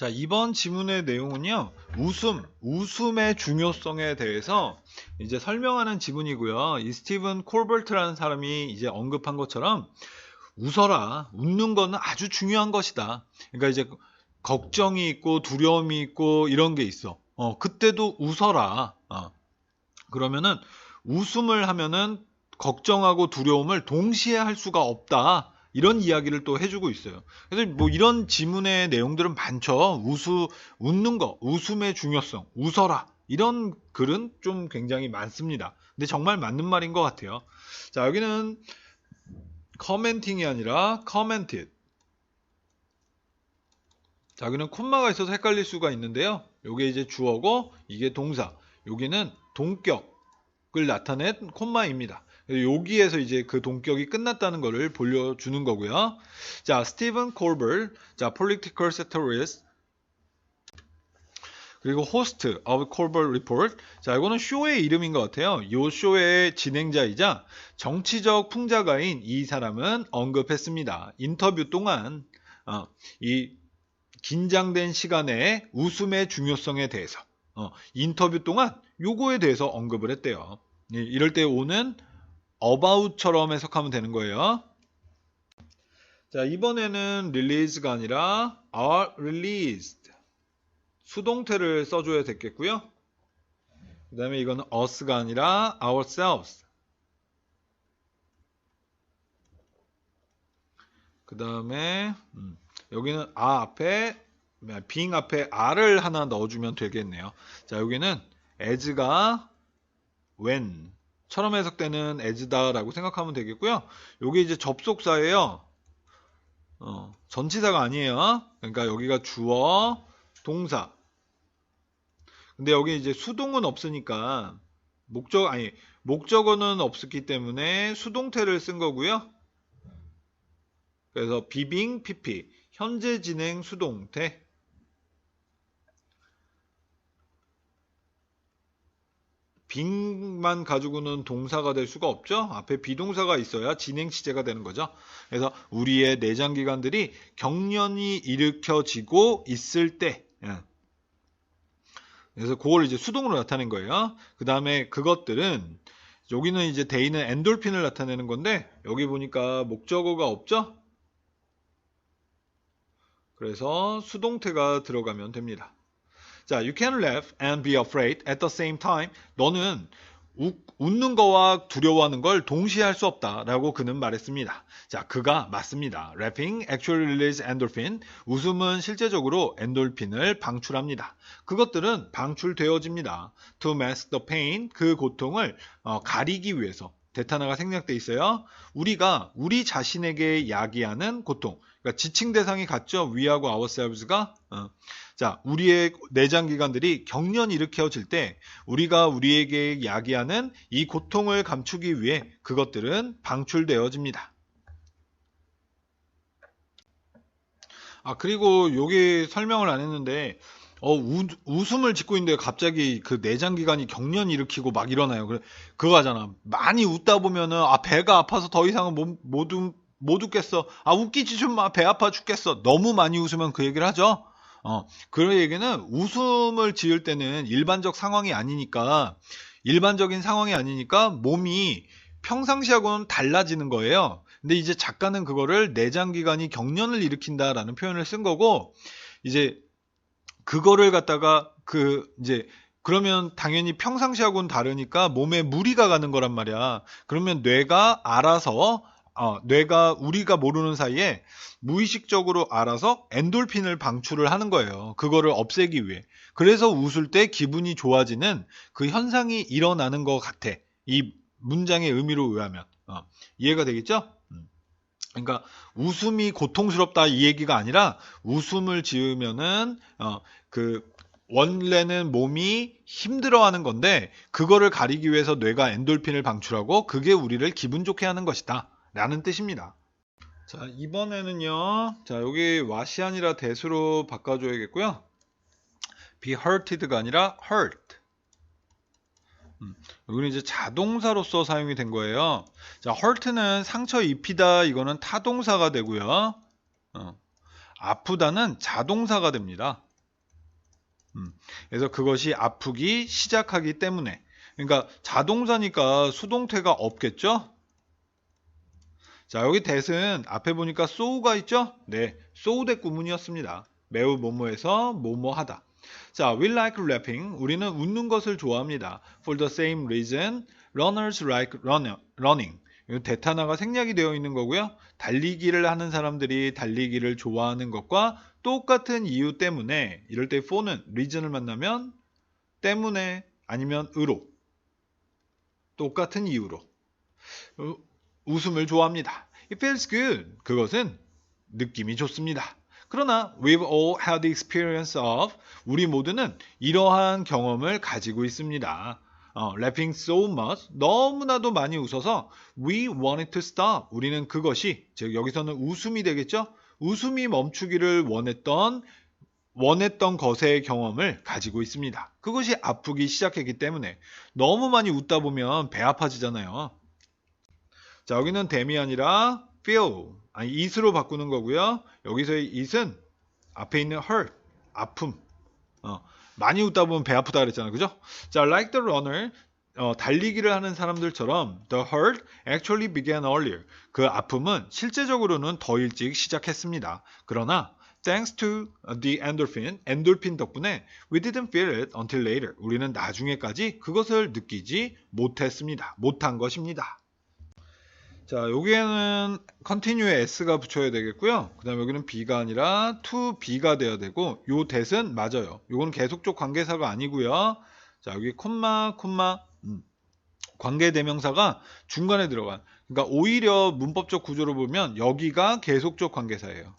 자, 이번 지문의 내용은요, 웃음, 웃음의 중요성에 대해서 이제 설명하는 지문이고요. 이 스티븐 콜버트라는 사람이 이제 언급한 것처럼 웃어라. 웃는 거는 아주 중요한 것이다. 그러니까 이제 걱정이 있고 두려움이 있고 이런 게 있어. 어, 그때도 웃어라. 어. 그러면은 웃음을 하면은 걱정하고 두려움을 동시에 할 수가 없다. 이런 이야기를 또 해주고 있어요. 그래서 뭐 이런 지문의 내용들은 많죠. 웃우, 웃는 거, 웃음의 중요성, 웃어라. 이런 글은 좀 굉장히 많습니다. 근데 정말 맞는 말인 것 같아요. 자, 여기는 commenting이 아니라 commented. 자, 여기는 콤마가 있어서 헷갈릴 수가 있는데요. 요게 이제 주어고 이게 동사. 여기는 동격 을 나타낸 콤마입니다. 여기에서 이제 그 동격이 끝났다는 것을 보여주는 거고요. 자, 스티븐 콜버, 자, political satirist, 그리고 host of Colbert Report. 자, 이거는 쇼의 이름인 것 같아요. 이 쇼의 진행자이자 정치적 풍자가인 이 사람은 언급했습니다. 인터뷰 동안 어, 이 긴장된 시간에 웃음의 중요성에 대해서 어, 인터뷰 동안 요거에 대해서 언급을 했대요. 이럴 때 오는 about처럼 해석하면 되는 거예요. 자, 이번에는 release가 아니라 are released. 수동태를 써줘야 됐겠고요. 그 다음에 이거는 us가 아니라 ourselves. 그 다음에 음, 여기는 아 앞에 being 앞에 are를 하나 넣어주면 되겠네요. 자, 여기는 as가 when 처럼 해석되는 as다라고 생각하면 되겠고요. 요게 이제 접속사예요. 어, 전치사가 아니에요. 그러니까 여기가 주어, 동사. 근데 여기 이제 수동은 없으니까 목적 아니 목적어는 없었기 때문에 수동태를 쓴 거고요. 그래서 비빙 pp 현재 진행 수동태 빙만 가지고는 동사가 될 수가 없죠. 앞에 비동사가 있어야 진행 시제가 되는 거죠. 그래서 우리의 내장 기관들이 경련이 일으켜지고 있을 때 예. 그래서 그걸 이제 수동으로 나타낸 거예요. 그 다음에 그것들은 여기는 이제 데이는 엔돌핀을 나타내는 건데 여기 보니까 목적어가 없죠. 그래서 수동태가 들어가면 됩니다. 자, you can laugh and be afraid at the same time. 너는 우, 웃는 거와 두려워하는 걸 동시에 할 수 없다라고 그는 말했습니다. 자, 그가 맞습니다. Laughing actually release endorphin. 웃음은 실제적으로 엔돌핀을 방출합니다. 그것들은 방출되어집니다. To mask the pain. 그 고통을 어, 가리기 위해서. 데타나가 생략돼 있어요. 우리가 우리 자신에게 야기하는 고통. 그러니까 지칭 대상이 같죠. 위하고 ourselves가. 어. 자, 우리의 내장 기관들이 경련이 일으켜질 때 우리가 우리에게 야기하는 이 고통을 감추기 위해 그것들은 방출되어집니다. 아, 그리고 여기 설명을 안 했는데 어, 우, 웃음을 짓고 있는데 갑자기 그 내장 기관이 경련 일으키고 막 일어나요. 그래, 그거 하잖아. 많이 웃다 보면은, 아, 배가 아파서 더 이상은 못, 못, 웃, 못 웃겠어. 아, 웃기지 좀 마. 배 아파 죽겠어. 너무 많이 웃으면 그 얘기를 하죠. 어, 그 얘기는 웃음을 지을 때는 일반적 상황이 아니니까, 일반적인 상황이 아니니까 몸이 평상시하고는 달라지는 거예요. 근데 이제 작가는 그거를 내장기관이 경련을 일으킨다라는 표현을 쓴 거고, 이제 그거를 갖다가 그 이제 그러면 당연히 평상시하고는 다르니까 몸에 무리가 가는 거란 말이야. 그러면 뇌가 알아서 어, 뇌가 우리가 모르는 사이에 무의식적으로 알아서 엔돌핀을 방출을 하는 거예요. 그거를 없애기 위해. 그래서 웃을 때 기분이 좋아지는 그 현상이 일어나는 것 같아. 이 문장의 의미로 의하면. 어, 이해가 되겠죠? 음. 그러니까 웃음이 고통스럽다 이 얘기가 아니라 웃음을 지으면은 어, 그 원래는 몸이 힘들어하는 건데 그거를 가리기 위해서 뇌가 엔돌핀을 방출하고 그게 우리를 기분 좋게 하는 것이다 라는 뜻입니다. 자 이번에는요 자 여기 와시안이라 대수로 바꿔줘야겠고요 be hurted가 아니라 hurt 음, 여기는 이제 자동사로서 사용이 된 거예요. 자, hurt는 상처 입히다 이거는 타동사가 되고요. 어, 아프다는 자동사가 됩니다. 음, 그래서 그것이 아프기 시작하기 때문에. 그러니까 자동사니까 수동태가 없겠죠? 자, 여기 that은 앞에 보니까 so가 있죠? 네, so 대 구문이었습니다. 매우 뭐뭐해서 뭐뭐하다. 자, we like rapping. 우리는 웃는 것을 좋아합니다. For the same reason, runners like runner, running. 이 대타나가 생략이 되어 있는 거고요. 달리기를 하는 사람들이 달리기를 좋아하는 것과 똑같은 이유 때문에 이럴 때 for는 reason을 만나면 때문에 아니면 으로 똑같은 이유로 어, 웃음을 좋아합니다. It feels good. 그것은 느낌이 좋습니다. 그러나 we've all had the experience of 우리 모두는 이러한 경험을 가지고 있습니다. 어, laughing so much 너무나도 많이 웃어서 we wanted to stop. 우리는 그것이 즉 여기서는 웃음이 되겠죠? 웃음이 멈추기를 원했던 원했던 것의 경험을 가지고 있습니다. 그것이 아프기 시작했기 때문에 너무 많이 웃다 보면 배 아파지잖아요. 자 여기는 아니라 feel 아니 it으로 바꾸는 거고요 여기서의 it은 앞에 있는 hurt 아픔 어, 많이 웃다 보면 배 아프다 그랬잖아요. 그죠? 자, like the runner 어, 달리기를 하는 사람들처럼 the hurt actually began earlier. 그 아픔은 실제적으로는 더 일찍 시작했습니다. 그러나 thanks to the endorphin, 엔돌핀 덕분에 we didn't feel it until later. 우리는 나중에까지 그것을 느끼지 못했습니다. 못한 것입니다. 자, 여기에는 continue에 s가 붙여야 되겠고요. 그 다음에 여기는 be가 아니라 to be가 돼야 되고 요 that은 맞아요. 요거는 계속적 관계사가 아니고요. 자, 여기 콤마 콤마 음, 관계대명사가 중간에 들어간 그러니까 오히려 문법적 구조로 보면 여기가 계속적 관계사예요.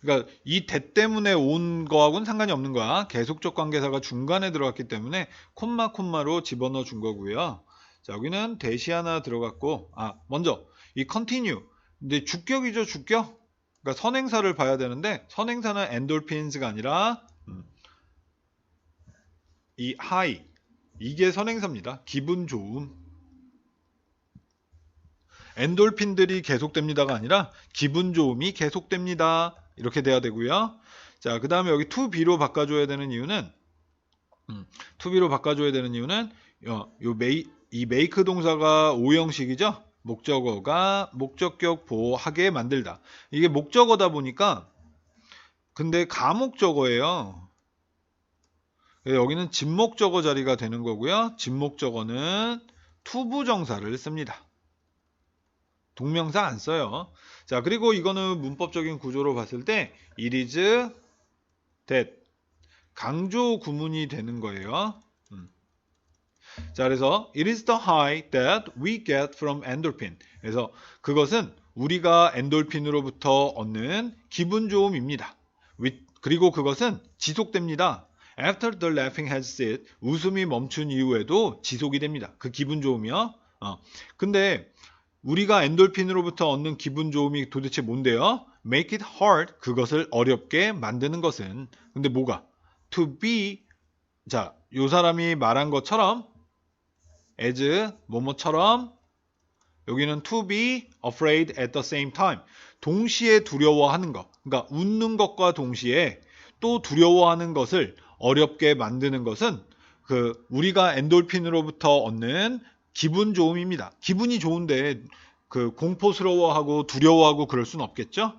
그러니까 이 대 때문에 온 거하고는 상관이 없는 거야. 계속적 관계사가 중간에 들어갔기 때문에 콤마 콤마로 집어넣어 준 거고요. 자, 여기는 대시 하나 들어갔고 아, 먼저 이 continue. 근데 주격이죠, 주격. 그러니까 선행사를 봐야 되는데 선행사는 엔돌핀스가 아니라 음, 이 high. 이게 선행사입니다. 기분 좋음. 엔돌핀들이 계속됩니다가 아니라 기분 좋음이 계속됩니다. 이렇게 돼야 되고요. 자, 그 다음에 여기 to be로 바꿔줘야 되는 이유는 음, to be로 바꿔줘야 되는 이유는 요, 요 메이, 이 make 동사가 오형식이죠. 목적어가 목적격 보하게 만들다. 이게 목적어다 보니까 근데 가목적어예요. 여기는 진목적어 자리가 되는 거고요. 진목적어는 투부정사를 씁니다. 동명사 안 써요. 자, 그리고 이거는 문법적인 구조로 봤을 때 it is that 강조 구문이 되는 거예요. 음. 자, 그래서 it is the high that we get from endorphin. 그래서 그것은 우리가 엔돌핀으로부터 얻는 기분 좋음입니다. 그리고 그것은 지속됩니다. After the laughing has ceased, 웃음이 멈춘 이후에도 지속이 됩니다. 그 기분 좋음이요. 어. 근데 우리가 엔돌핀으로부터 얻는 기분 좋음이 도대체 뭔데요? make it hard 그것을 어렵게 만드는 것은. 근데 뭐가? To be 자, 요 사람이 말한 것처럼 as 뭐뭐처럼 여기는 to be afraid at the same time. 동시에 두려워하는 것. 그러니까 웃는 것과 동시에 또 두려워하는 것을 어렵게 만드는 것은 그 우리가 엔돌핀으로부터 얻는 기분 좋음입니다. 기분이 좋은데 그 공포스러워하고 두려워하고 그럴 순 없겠죠?